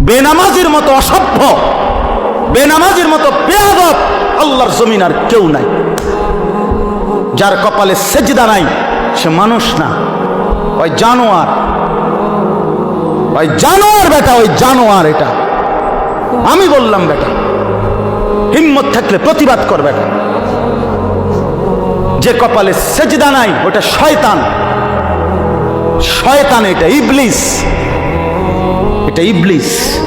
বেনামাজির মতো অসভ্য, বেনামাজির মতো বেয়াদব আল্লাহর জমিন আর কেউ নাই। যার কপালে সেজদা নাই, সে মানুষ না। ওই জানোয়ার ওই জানোয়ার বেটা, ওই জানোয়ার এটা। আমি বললাম, বেটা, হিম্মত থাকলে প্রতিবাদ কর, বেটা। যে কপালে সেজদা নাই, ওটা শয়তান। শয়তান এটা, ইবলিস। এটা ইবলিস।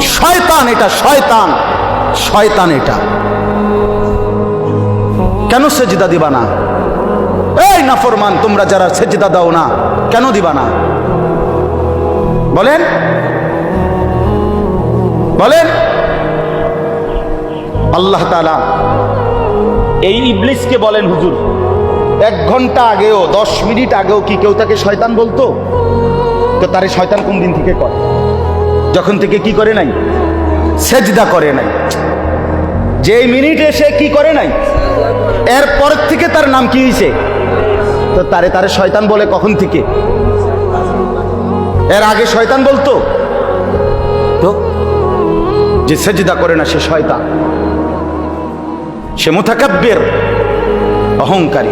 শয়তান এটা শয়তান শয়তান এটা। কেন সেজদা দিবা না? এই নাফরমান তোমরা যারা সেজদা দাও না কেন দিবা না? বলেন। বলেন। আল্লাহ তাআলা এই ইবলিসকে বলেন হুজুর। এক ঘণ্টা আগেও দশ মিনিট আগেও কি কেউ তাকে শয়তান বলতো? তো তারে শয়তান কোন দিন থেকে করে যখন থেকে কি করে নাই? সেজদা করে নাই। যেই মিনিটে সে কি করে নাই? এর পরের থেকে তার নাম কি হয়েছে তো তারে তারে শয়তান বলে কখন থেকে? এর আগে শয়তান বলতো, তো, যে সেজদা করে না সে শয়তান। সে মুতাকাব্বির, অহংকারী।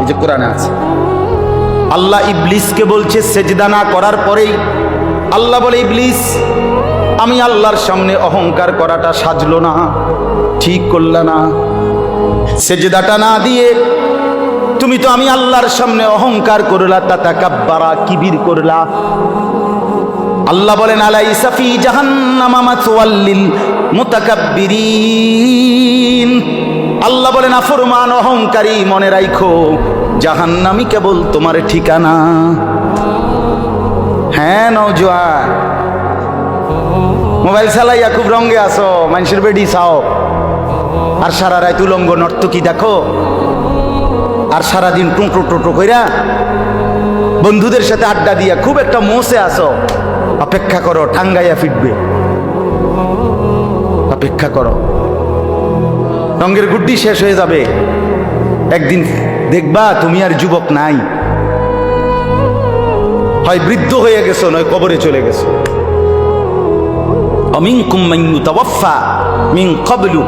এই যে কোরআনে আছে। আল্লাহ ইবলিসকে বলছে, সেজদা না করার পরেই আল্লাহ বলে, ইবলিস, আমি আল্লাহর সামনে অহংকার করাটা সাজলো না, ঠিক করল না। সেজদাটা না দিয়ে তুমি তো আমি আল্লাহর সামনে অহংকার করলা, তাতাকাব্বারা, কিবির করলা। আল্লাহ বলেন আলাই সাফি জাহান্নামা মাতওয়াল্লিল মুতাকাব্বিরিন। আল্লাহ বলেন আফরমান অহংকারী মনে রাখো জাহান্নামি কেবল তোমার ঠিকানা। হ্যাঁ নৌজোয়ান মোবাইল চালাইয়া খুব রঙে আসো মানুষের বেডি চাও। আর সারা রাত উলঙ্গ নর্তকি দেখো? আর সারাদিন টুঁটো টোটো কইরা বন্ধুদের সাথে আড্ডা দিয়া খুব একটা মোসে আসো অপেক্ষা করো টাঙ্গাইয়া ফিটবে। অপেক্ষা করো। রঙের গুড্ডি শেষ হয়ে যাবে। একদিন দেখবা তুমি আর যুবক নাই। হয় বৃদ্ধ হয়ে গেছো, নয় কবরে চলে গেছো। অমিনকুম মাইয়ু তাওয়াফা মিন ক্বাবলু,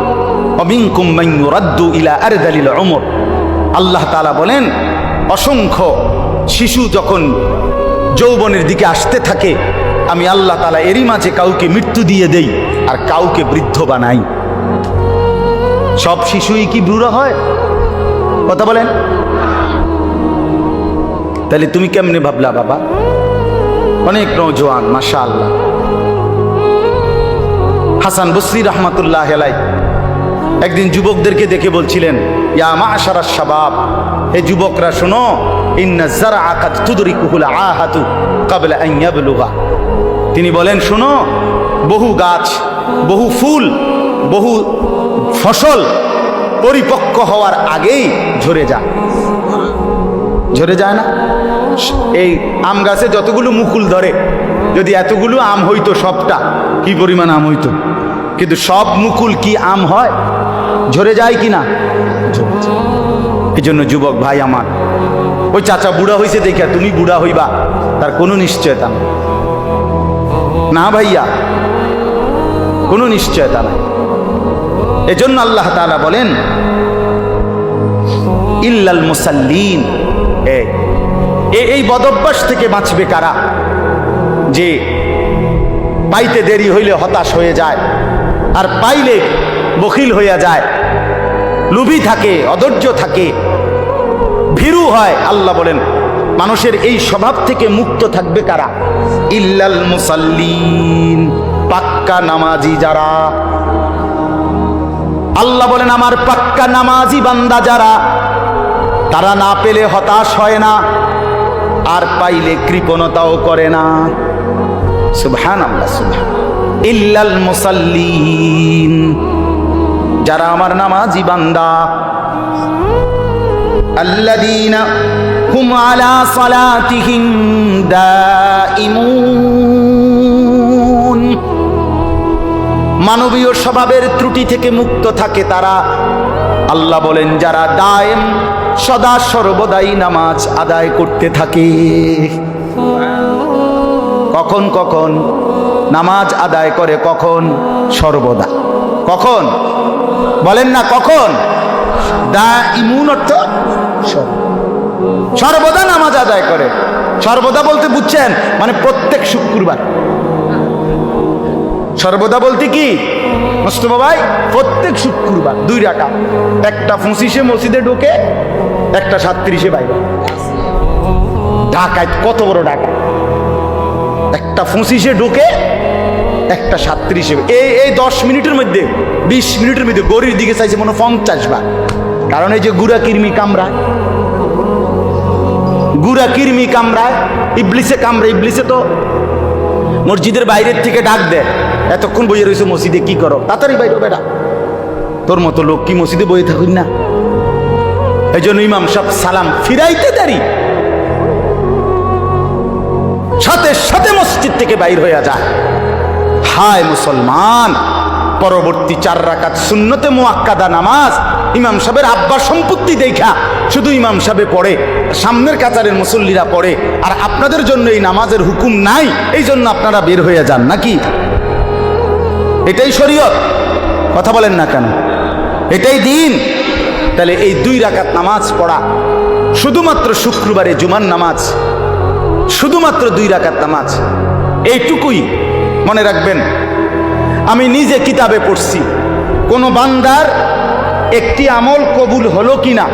অমিনকুম মাইয়ু রাদ্দু ইলা আরদালিল উমর। আল্লাহ তাআলা বলেন, অসংখ্য শিশু যখন যৌবনের দিকে আসতে থাকে, আমি আল্লাহ তালা এরই মাঝে কাউকে মৃত্যু দিয়ে দেই আর কাউকে বৃদ্ধ বানাই। সব শিশুই কি বুড়ো হয়? কথা বলেন। তাহলে তুমি কেমনে ভাবলা বাবা? অনেক নৌজওয়ান মাশা আল্লাহ হাসান বসরি রহমাতুল্লাহ হেলাই একদিন যুবকদেরকে দেখে বলছিলেন, ইয়া মাশারা শাবাব হে যুবকরা, শোনো তিনি বলেন, শোনো, বহু গাছ, বহু ফুল, বহু ফসল পরিপক্ক হওয়ার আগেই ঝরে যায়। ঝরে যায় না? এই আম গাছে যতগুলো মুকুল ধরে, যদি এতগুলো আম হইতো সবটা, কি পরিমাণ আম হইতো? কিন্তু সব মুকুল কি আম হয়? ঝরে যায় কি না এই জন্য যুবক ভাই আমার, ওই চাচা বুড়া হইছে দেখা তুমি বুড়া হইবা, তার কোনো নিশ্চয়তা না ভাইয়া, কোনো নিশ্চয়তা নাই। এজন্য আল্লাহ তাআলা বলেন, ইল্লাল মুসাল্লিন। এই বদভ্যাস থেকে বাঁচবে কারা? যে পাইতে দেরি হইলে হতাশ হয়ে যায়, আর পাইলে বখিল হইয়া যায়। লুভি থাকে, অধৈর্য থাকে, ভীরু হয়, আল্লাহ বলেন। মানুষের এই স্বভাব থেকে মুক্ত থাকবে কারা? ইল্লাল মুসাল্লিন, পাক্কা নামাজি যারা আল্লাহ বলেন, আমার পাক্কা নামাজি বান্দা যারা, তারা না পেলে হতাশ হয় না, আর পাইলে কৃপণতাও করে না। সুবহান আল্লাহ সুবহান ইল্লাল মুসাল্লিন। যারা আমার নামাজি বান্দা, আল্লাযীনা হুম আলা সালাতিহিম দাইমুন মানবীয় স্বভাবের ত্রুটি থেকে মুক্ত থাকে তারা। আল্লাহ বলেন, যারা দায়েম সদা সর্বদাই নামাজ আদায় করতে থাকে। কখন কখন নামাজ আদায় করে, কখন সর্বদা। কখন? বলেন না, কখন? দা ইমুন অর্থ সর্ব- সর্বদা নামাজ আদায় করে। সর্বদা বলতে বুঝছেন মানে প্রত্যেক শুক্রবার। সর্বদা বলতে কি? মোস্তফা ভাই প্রত্যেক শুক্রবার, দুই রাখা একটা পঁচিশে মসজিদে ঢোকে, একটা সাতত্রিশে বাইরে। ঢাকায় কত বড় ঢাকা? একটা পঁচিশে ঢোকে, একটা সাতত্রিশে এই এই দশ মিনিটের মধ্যে, বিশ মিনিটের মধ্যে গরির দিকে চাইছে মনে পঞ্চাশ বার। কারণ এই যে গুড়া কিরমি কামড়ায় গুড়া কিরমি কামড়ায় ইবলিসে কামড়ায় ইবলিসে তো মসজিদের বাইরের থেকে ডাক দেয়। এতক্ষণ বইয়ে রয়েছে মসজিদে কি করো? তাড়াতাড়ি বাইরে বেটা। তোর মতো লোক কি মসজিদে বইয়ে থাকুন না? এই জন্য ইমাম সব সালাম ফিরাইতে দেরি। সাথে সাথে মসজিদ থেকে বাইর হয়ে যায় হায় মুসলমান, পরবর্তী চার রাকাত সুন্নতে মুয়াক্কাদা নামাজ ইমাম সাহেবের আব্বা সম্পত্তি দেখা। শুধু ইমাম সাহেবে পড়ে, সামনের কাতারের মুসল্লিরা পড়ে, আর আপনাদের জন্য এই নামাজের হুকুম নাই এই জন্য আপনারা বের হয়ে যান, নাকি? এটাই শরীয়ত। কথা বলেন না কেন? এটাই দিন। তাহলে এই দুই রাকাত নামাজ পড়া, শুধুমাত্র শুক্রবারে জুমার নামাজ, শুধুমাত্র দুই রাকাত নামাজ, এইটুকুই মনে রাখবেন। আমি নিজে কিতাবে পড়ছি, কোনো বান্দার একটি আমল কবুল হলো কিনা?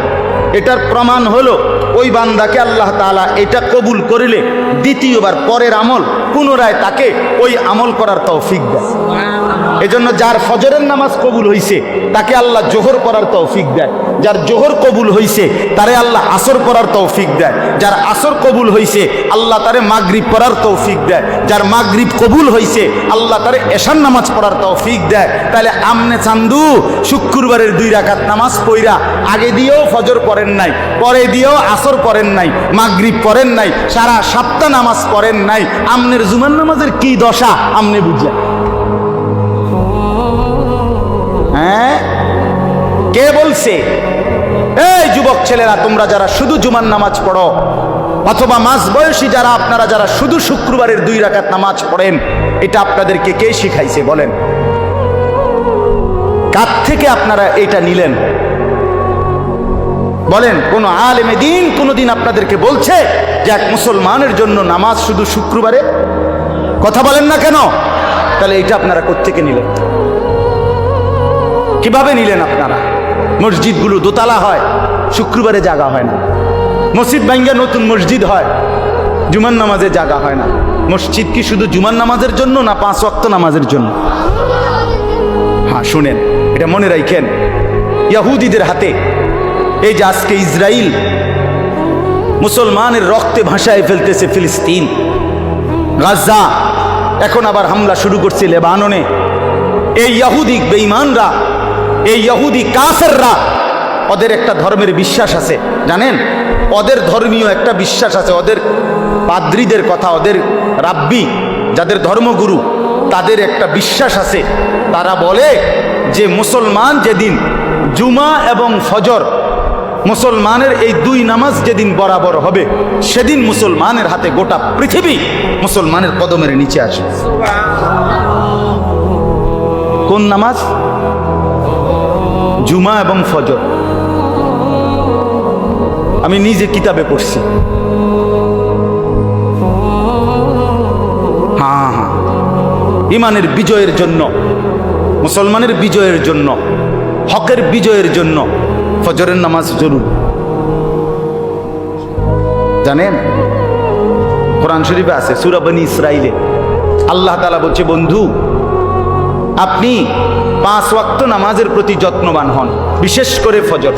এটার প্রমাণ হলো ওই বান্দাকে আল্লাহ তালা এটা কবুল করিলে দ্বিতীয়বার পরের আমল পুনরায় তাকে ওই আমল করার তৌফিক দেয় এজন্য যার ফজরের নামাজ কবুল হইছে তাকে আল্লাহ জোহর করার তৌফিক দেয় যার জোহর কবুল হইছে, তারে আল্লাহ আসর করার তৌফিক দেয়। যার আসর কবুল হইছে, আল্লাহ তারে মাগরিব পড়ার তৌফিক দেয়। যার মাগরিব কবুল হইছে, আল্লাহ তারে এশান নামাজ পড়ার তৌফিক দেয়। তাহলে আমনে চান্দু, শুক্রবারের দুই রাকাত নামাজ পইরা আগে দিয়েও ফজর পড়েন নাই, পরে দিয়েও আসর পড়েন নাই, মাগরিব পড়েন নাই, সারা সাতটা নামাজ পড়েন নাই। আমনের জুমার নামাজের কি দশা, আমনে বুঝলেন। হ্যাঁ? কে বলছে? এই যুবক ছেলেরা, তোমরা যারা শুধু জুমার নামাজ পড়ো, অথবা মাস বয়সী যারা, আপনারা যারা শুধু শুক্রবারের দুই রাকাত নামাজ পড়েন, এটা আপনাদেরকে কে শিখাইছে বলেন? কার থেকে আপনারা এটা নিলেন? বলেন, কোন আলেমে দিন কোনোদিন আপনাদেরকে বলছে যে এক মুসলমানের জন্য নামাজ শুধু শুক্রবারে? কথা বলেন না কেন? তাহলে এটা আপনারা কোত্থেকে নিলেন? কীভাবে নিলেন আপনারা? মসজিদগুলো দোতলা হয়, শুক্রবারে জাগা হয় না। মসজিদ ভাঙ্গা নতুন মসজিদ হয়, জুমার নামাজে জাগা হয় না। মসজিদ কি শুধু জুমার নামাজের জন্য না পাঁচ ওয়াক্ত নামাজের জন্য? হ্যাঁ শুনেন, এটা মনে রাখেন। ইয়াহুদিদের হাতে এই যে আজকে ইসরায়েল মুসলমানের রক্তে ভাসায় ফেলতেছে ফিলিস্তিন, গাজা, এখন আবার হামলা শুরু করছে লেবাননে। এই ইয়াহুদি বেঈমানরা এই ইয়াহুদি কাফেররা, ওদের একটা ধর্মের বিশ্বাস আছে, জানেন? ওদের ধর্মীয় একটা বিশ্বাস আছে, ওদের পাদ্রীদের কথা, ওদের রাব্বি, যাদের ধর্মগুরু, তাদের একটা বিশ্বাস আছে। তারা বলে যে মুসলমান যেদিন জুমা এবং ফজর, মুসলমানের এই দুই নামাজ যেদিন বরাবর হবে, সেদিন মুসলমানের হাতে গোটা পৃথিবী মুসলমানের কদমের নিচে আসে কোন নামাজ? জুমা এবং ফজর। আমি নিজে কিতাবে পড়ছি। হ্যাঁ হ্যাঁ। ইমানের বিজয়ের জন্য, মুসলমানের বিজয়ের জন্য, হকের বিজয়ের জন্য ফজরের নামাজ জরুর। জানেন, কোরআন শরীফে আছে সুরাবানি ইসরাইলে আল্লাহ তালা বলছে, বন্ধু আপনি পাঁচ ওয়াক্ত নামাজের প্রতি যত্নবান হন, বিশেষ করে ফজর।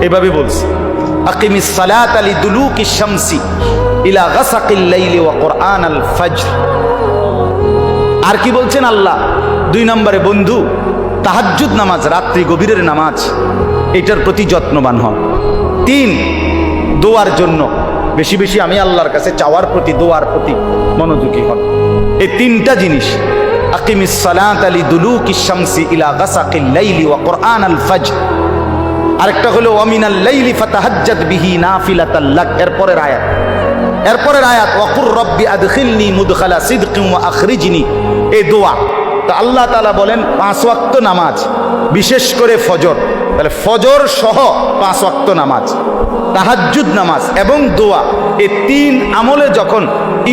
এভাবে বলছি, আকিমিস সালাত আলি দুলুক কোরআন আল আর কি বলছেন আল্লাহ? দুই নম্বরে, বন্ধু, তাহাজ্জুদ নামাজ, রাত্রি গভীরের নামাজ, এটার প্রতি যত্নবান হন। তিন, দোয়ার জন্য, বেশি বেশি আমি আল্লাহর কাছে চাওয়ার প্রতি, দোয়ার প্রতি মনোযোগী হন। এই তিনটা জিনিস আকিমিস সালাত আলি দুলুক শামসি ইলা গাসাকিল লাইলি ওয়া কোরআন আল ফজর আরেকটা হলো ওয়ামিনাল লাইলি ফাতাহাজ্জাত বিহি নাফিলাতাল লাক এরপরের আয়াত। এরপরের আয়াত ওয়াকুর রব্বি আদখিলনি মুদখালা সিদকিন ওয়া আখরিজনি এই দোয়া। তো আল্লাহ তাআলা বলেন, পাঁচ ওয়াক্ত নামাজ, বিশেষ করে ফজর। তাহলে ফজর সহ পাঁচ ওয়াক্ত নামাজ, তাহাজ্জুদ নামাজ এবং দোয়া, এই তিন আমলে যখন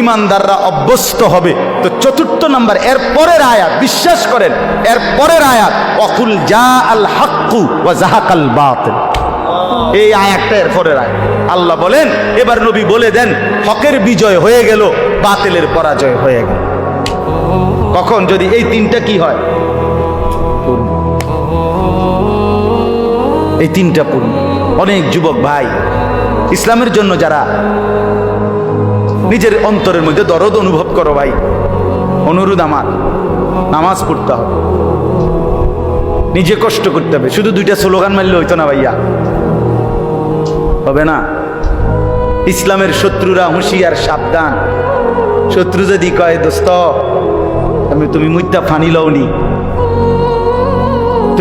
ইমানদাররা অভ্যস্ত হবে, তো চতুর্থ নাম্বার, এর পরের আয়াত, বিশ্বাস করেন, এর পরের আয়াত, অকুল যা আল হাক্কু ওয়া জাহাকাল বাতিল। এই আয়াতটা এর পরের আয়াত। আল্লাহ বলেন, এবার নবী বলে দেন, হকের বিজয় হয়ে গেল, বাতিলের পরাজয় হয়ে গেল। কখন? যদি এই তিনটা কি হয়? এই তিনটা পূর্ণ। অনেক যুবক ভাই, ইসলামের জন্য যারা নিজের অন্তরের মধ্যে দরদ অনুভব করো ভাই, অনুরোধ আমার, নামাজ পড়তে হবে। নিজে কষ্ট করতে হবে, শুধু দুইটা স্লোগান মারলে হইতো না ভাইয়া। হবে না? ইসলামের শত্রুরা হুঁশিয়ার, সাবধান। শত্রু যদি কয়, দোস্ত, আমি তুমি মুদ্দা ফানি লওনি।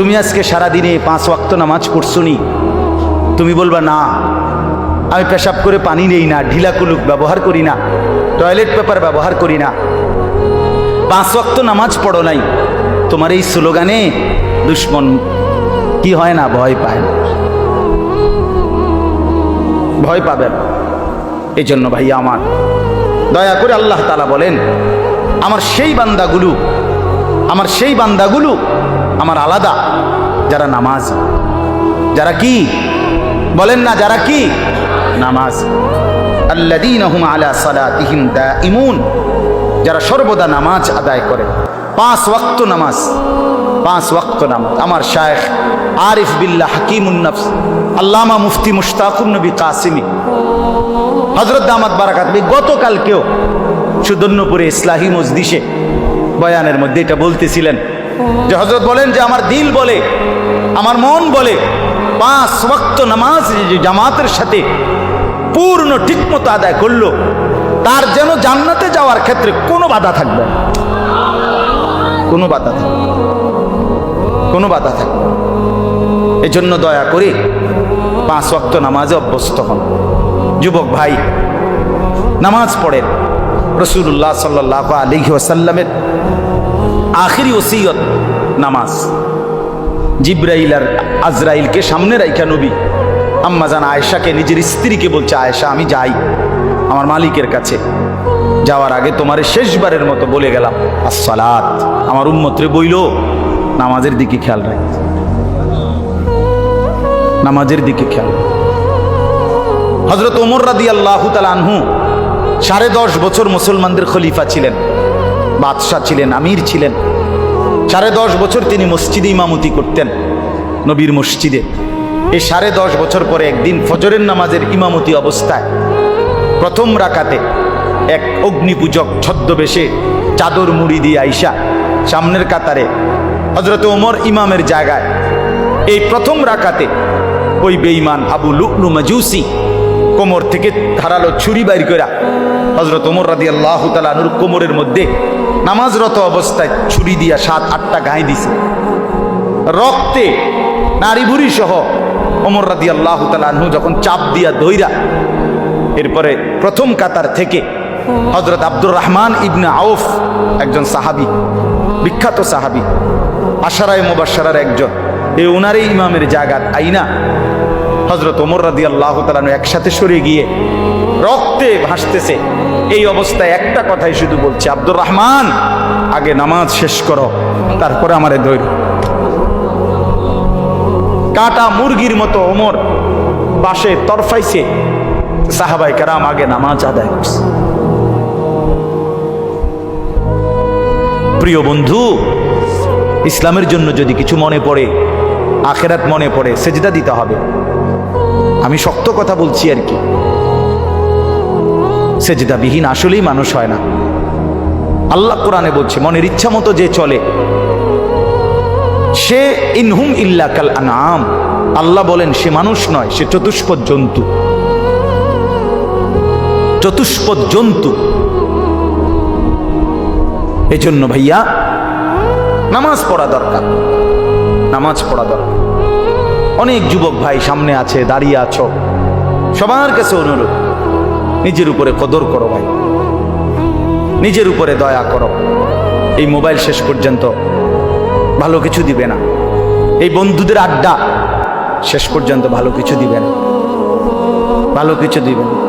তুমি আজকে সারাদিনে পাঁচ ওয়াক্ত নামাজ পড়ছো নি তুমি বলবা, না, আমি পেশাব করে পানি নেই না, ঢিলা কুলুক ব্যবহার করি না, টয়লেট পেপার ব্যবহার করি না। পাঁচ ওয়াক্ত নামাজ পড়ো নাই। তোমার এই স্লোগানে দুশ্মন কি হয় না, ভয় পায় না। ভয় পাবেন এই জন্য ভাইয়া আমার, দয়া করে আল্লাহ তালা বলেন, আমার সেই বান্দাগুলো, আমার সেই বান্দাগুলো আমার আলাদা, যারা নামাজ। যারা কি? বলেন না, যারা কি? নামাজ। আলা দাইমুন যারা সর্বদা নামাজ আদায় করে। পাঁচ ওয়াক্ত নামাজ। পাঁচ ওয়াক্ত নামাজ। আমার শায়েখ আরিফ বিল্লাহ হাকিমুন নফস, আল্লামা মুফতি মুশতাকুন নবী কাসিমি। হজরত দামাত বারাকাত গতকালকেও সুদন্যপুরে ইসলাহি মজদিসে বয়ানের মধ্যে এটা বলতেছিলেন। যে হজরত বলেন যে আমার দিল বলে, আমার মন বলে, পাঁচ ওয়াক্ত নামাজ জামাতের সাথে পূর্ণ ঠিকমতো আদায় করল, তার যেন জান্নাতে যাওয়ার ক্ষেত্রে কোনো বাধা থাকবে না কোনো বাধা থাকবে। কোনো বাধা থাকবে না। এজন্য দয়া করে পাঁচ ওয়াক্ত নামাজে অভ্যস্ত হন যুবক ভাই, নামাজ পড়েন রসুল্লাহ সাল্লাহ ওসাল্লামের আখিরি ওসিয়ত নামাজ। জিব্রাইল আর আজরাইলকে সামনে রাইখা নবী। আম্মা জান আয়েশাকে, নিজের স্ত্রীকে বলছে, আয়েশা, আমি যাই। আমার মালিকের কাছে যাওয়ার আগে তোমারে শেষবারের মতো বলে গেলাম, আসসালাত। আমার উম্মত্রে বইল, নামাজের দিকে খেয়াল রাখ। নামাজের দিকে খেয়াল হজরত ওমর রাদি আল্লাহ আনহু সাড়ে দশ বছর মুসলমানদের খলিফা ছিলেন। বাদশাহ ছিলেন, আমির ছিলেন। সাড়ে দশ বছর তিনি মসজিদে ইমামতি করতেন, নবীর মসজিদে। এই সাড়ে দশ বছর পরে একদিন ফজরের নামাজের ইমামতি অবস্থায়, প্রথম রাকাতে এক অগ্নিপূজক ছদ্মবেশে চাদর মুড়ি দিয়ে আইসা সামনের কাতারে হজরত ওমর ইমামের জায়গায়, এই প্রথম রাকাতে ওই বেঈমান আবু লুকলু মাজুসি কোমর থেকে ধারালো ছুরি বাইর করা হজরত ওমর রাদি আল্লাহ তালুর কোমরের মধ্যে নামাজরত অবস্থায় ছুরি দিয়া সাত, আটটা গায়ে দিছে। রক্তে নারী বুড়ি সহ ওমর রাদি আল্লাহ তালু যখন চাপ দিয়া দইরা এরপরে প্রথম কাতার থেকে হজরত আব্দুর রহমান ইবনে আউফ একজন সাহাবি, বিখ্যাত সাহাবি, আশারায় মোবাসারার একজন এই ওনারই ইমামের জাগাত আইনা হজরত ওমর রাদি আল্লাহ তালানু একসাথে সরে গিয়ে রক্তে ভাসতেছে। এই অবস্থায় একটা কথাই শুধু বলছে, আব্দুর রহমান, আগে নামাজ শেষ করো, তারপরে আমারে ধৈর্য কাটা মুরগির মতো ওমর পাশে তরফাইছে সাহাবাই কারাম আগে নামাজ আদায় করছে। প্রিয় বন্ধু, ইসলামের জন্য যদি কিছু মনে পড়ে, আখেরাত মনে পড়ে, সেজদা দিতে হবে। আমি শক্ত কথা বলছি আর কি। সেজদাবিহীন আসলেই মানুষ হয় না। আল্লাহ কোরআনে বলছে, মনের ইচ্ছা মতো যে চলে, সে ইনহুম ইল্লা কাল আনাম আল্লাহ বলেন, সে মানুষ নয়, সে চতুষ্পদ জন্তু। চতুষ্পদ জন্তু। এজন্য ভাইয়া, নামাজ পড়া দরকার। নামাজ পড়া দরকার। অনেক যুবক ভাই সামনে আছে, দাঁড়িয়ে আছো। সবার কাছে অনুরোধ, নিজের উপরে কদর করো ভাই। নিজের উপরে দয়া করো। এই মোবাইল শেষ পর্যন্ত ভালো কিছু দিবে না। এই বন্ধুদের আড্ডা শেষ পর্যন্ত ভালো কিছু দিবে না। ভালো কিছু দিবে না।